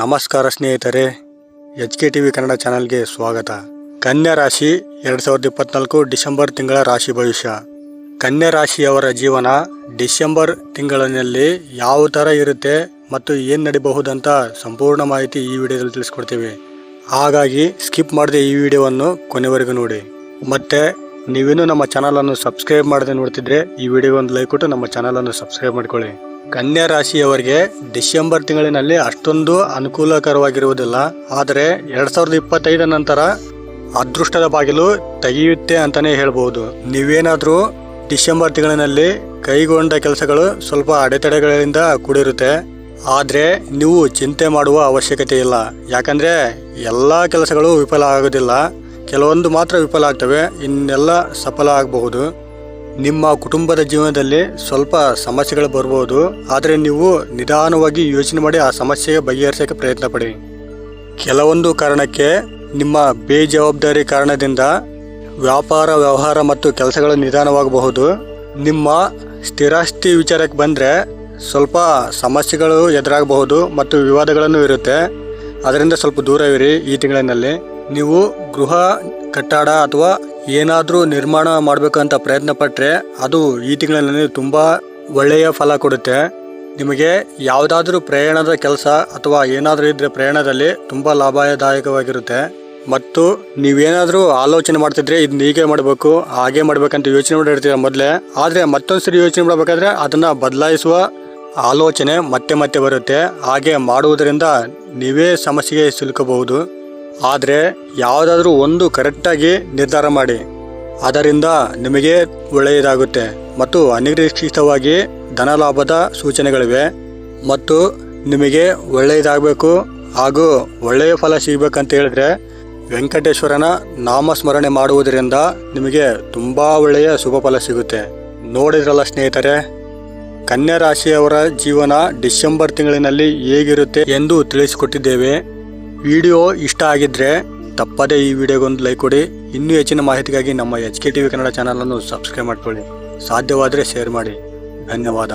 ನಮಸ್ಕಾರ ಸ್ನೇಹಿತರೆ, H K T V Kannada ಚಾನಲ್ಗೆ ಸ್ವಾಗತ. ಕನ್ಯಾ ರಾಶಿ ಎರಡು ಸಾವಿರದ ಇಪ್ಪತ್ನಾಲ್ಕು ಡಿಸೆಂಬರ್ ತಿಂಗಳ ರಾಶಿ ಭವಿಷ್ಯ. ಕನ್ಯಾ ರಾಶಿಯವರ ಜೀವನ ಡಿಸೆಂಬರ್ ತಿಂಗಳಿನಲ್ಲಿ ಯಾವ ಥರ ಇರುತ್ತೆ ಮತ್ತು ಏನು ನಡಿಬಹುದಂತ ಸಂಪೂರ್ಣ ಮಾಹಿತಿ ಈ ವಿಡಿಯೋದಲ್ಲಿ ತಿಳಿಸ್ಕೊಡ್ತೀವಿ. ಹಾಗಾಗಿ ಸ್ಕಿಪ್ ಮಾಡದೆ ಈ ವಿಡಿಯೋವನ್ನು ಕೊನೆವರೆಗೂ ನೋಡಿ. ಮತ್ತು ನೀವೇನು ನಮ್ಮ ಚಾನಲನ್ನು ಸಬ್ಸ್ಕ್ರೈಬ್ ಮಾಡದೆ ನೋಡ್ತಿದ್ರೆ ಈ ವಿಡಿಯೋ ಒಂದು ಲೈಕ್ ಕೊಟ್ಟು ನಮ್ಮ ಚಾನಲನ್ನು ಸಬ್ಸ್ಕ್ರೈಬ್ ಮಾಡ್ಕೊಳ್ಳಿ. ಕನ್ಯಾ ರಾಶಿಯವರಿಗೆ ಡಿಸೆಂಬರ್ ತಿಂಗಳಿನಲ್ಲಿ ಅಷ್ಟೊಂದು ಅನುಕೂಲಕರವಾಗಿರುವುದಿಲ್ಲ. ಆದರೆ ಎರಡ್ ಸಾವಿರದ ಇಪ್ಪತ್ತೈದ ನಂತರ ಅದೃಷ್ಟದ ಬಾಗಿಲು ತೆಗೆಯುತ್ತೆ ಅಂತಾನೆ ಹೇಳ್ಬಹುದು ನೀವೇನಾದರೂ ಡಿಸೆಂಬರ್ ತಿಂಗಳಿನಲ್ಲಿ ಕೈಗೊಂಡ ಕೆಲಸಗಳು ಸ್ವಲ್ಪ ಅಡೆತಡೆಗಳಿಂದ ಕೂಡಿರುತ್ತೆ. ಆದರೆ ನೀವು ಚಿಂತೆ ಮಾಡುವ ಅವಶ್ಯಕತೆ ಇಲ್ಲ. ಯಾಕಂದ್ರೆ ಎಲ್ಲ ಕೆಲಸಗಳು ವಿಫಲ ಆಗೋದಿಲ್ಲ. ಕೆಲವೊಂದು ಮಾತ್ರ ವಿಫಲ ಆಗ್ತವೆ. ಇನ್ನೆಲ್ಲ ಸಫಲ ಆಗಬಹುದು. ನಿಮ್ಮ ಕುಟುಂಬದ ಜೀವನದಲ್ಲಿ ಸ್ವಲ್ಪ ಸಮಸ್ಯೆಗಳು ಬರ್ಬೋದು, ಆದರೆ ನೀವು ನಿಧಾನವಾಗಿ ಯೋಚನೆ ಮಾಡಿ ಆ ಸಮಸ್ಯೆಗೆ ಬಗೆಹರಿಸೋಕ್ಕೆ ಪ್ರಯತ್ನ ಪಡಿ. ಕೆಲವೊಂದು ಕಾರಣಕ್ಕೆ ನಿಮ್ಮ ಬೇಜವಾಬ್ದಾರಿ ಕಾರಣದಿಂದ ವ್ಯಾಪಾರ, ವ್ಯವಹಾರ ಮತ್ತು ಕೆಲಸಗಳು ನಿಧಾನವಾಗಬಹುದು. ನಿಮ್ಮ ಸ್ಥಿರಾಸ್ತಿ ವಿಚಾರಕ್ಕೆ ಬಂದರೆ ಸ್ವಲ್ಪ ಸಮಸ್ಯೆಗಳು ಎದುರಾಗಬಹುದು ಮತ್ತು ವಿವಾದಗಳನ್ನು ಇರುತ್ತೆ. ಅದರಿಂದ ಸ್ವಲ್ಪ ದೂರವಿರಿ ಈ ತಿಂಗಳಿನಲ್ಲಿ. ನೀವು ಗೃಹ ಕಟ್ಟಡ ಅಥವಾ ಏನಾದರೂ ನಿರ್ಮಾಣ ಮಾಡಬೇಕಂತ ಪ್ರಯತ್ನ ಪಟ್ಟರೆ ಅದು ಈ ತಿಂಗಳಲ್ಲಿ ತುಂಬ ಒಳ್ಳೆಯ ಫಲ ಕೊಡುತ್ತೆ. ನಿಮಗೆ ಯಾವುದಾದ್ರೂ ಪ್ರಯಾಣದ ಕೆಲಸ ಅಥವಾ ಏನಾದರೂ ಇದ್ದರೆ ಪ್ರಯಾಣದಲ್ಲಿ ತುಂಬ ಲಾಭದಾಯಕವಾಗಿರುತ್ತೆ. ಮತ್ತು ನೀವೇನಾದರೂ ಆಲೋಚನೆ ಮಾಡ್ತಿದ್ರೆ ಇದನ್ನ ಹೀಗೆ ಮಾಡಬೇಕು, ಹಾಗೆ ಮಾಡಬೇಕಂತ ಯೋಚನೆ ಮಾಡಿರ್ತೀರ ಮೊದಲೇ. ಆದರೆ ಮತ್ತೊಂದು ಸರಿ ಯೋಚನೆ ಮಾಡಬೇಕಾದ್ರೆ ಅದನ್ನು ಬದಲಾಯಿಸುವ ಆಲೋಚನೆ ಮತ್ತೆ ಮತ್ತೆ ಬರುತ್ತೆ. ಹಾಗೆ ಮಾಡುವುದರಿಂದ ನೀವೇ ಸಮಸ್ಯೆಗೆ ಸಿಲುಕಬಹುದು. ಆದರೆ ಯಾವುದಾದ್ರೂ ಒಂದು ಕರೆಕ್ಟಾಗಿ ನಿರ್ಧಾರ ಮಾಡಿ. ಅದರಿಂದ ನಿಮಗೆ ಒಳ್ಳೆಯದಾಗುತ್ತೆ ಮತ್ತು ಅನಿರೀಕ್ಷಿತವಾಗಿ ಧನ ಲಾಭದ ಸೂಚನೆಗಳಿವೆ ಮತ್ತು ನಿಮಗೆ ಒಳ್ಳೆಯದಾಗಬೇಕು ಹಾಗೂ ಒಳ್ಳೆಯ ಫಲ ಸಿಗಬೇಕಂತ ಹೇಳಿದ್ರೆ ವೆಂಕಟೇಶ್ವರನ ನಾಮಸ್ಮರಣೆ ಮಾಡುವುದರಿಂದ ನಿಮಗೆ ತುಂಬ ಒಳ್ಳೆಯ ಶುಭ ಫಲ ಸಿಗುತ್ತೆ. ನೋಡಿದ್ರಲ್ಲ ಸ್ನೇಹಿತರೆ ಕನ್ಯಾ ರಾಶಿಯವರ ಜೀವನ ಡಿಸೆಂಬರ್ ತಿಂಗಳಿನಲ್ಲಿ ಹೇಗಿರುತ್ತೆ ಎಂದು ತಿಳಿಸಿಕೊಟ್ಟಿದ್ದೇವೆ. ವಿಡಿಯೋ ಇಷ್ಟ ಆಗಿದ್ರೆ ತಪ್ಪದೇ ಈ ವಿಡಿಯೋಗೊಂದು ಲೈಕ್ ಕೊಡಿ. ಇನ್ನೂ ಹೆಚ್ಚಿನ ಮಾಹಿತಿಗಾಗಿ ನಮ್ಮ H K T V Kannada ಚಾನಲನ್ನು ಸಬ್ಸ್ಕ್ರೈಬ್ ಮಾಡ್ಕೊಳ್ಳಿ. ಸಾಧ್ಯವಾದರೆ ಶೇರ್ ಮಾಡಿ. ಧನ್ಯವಾದ.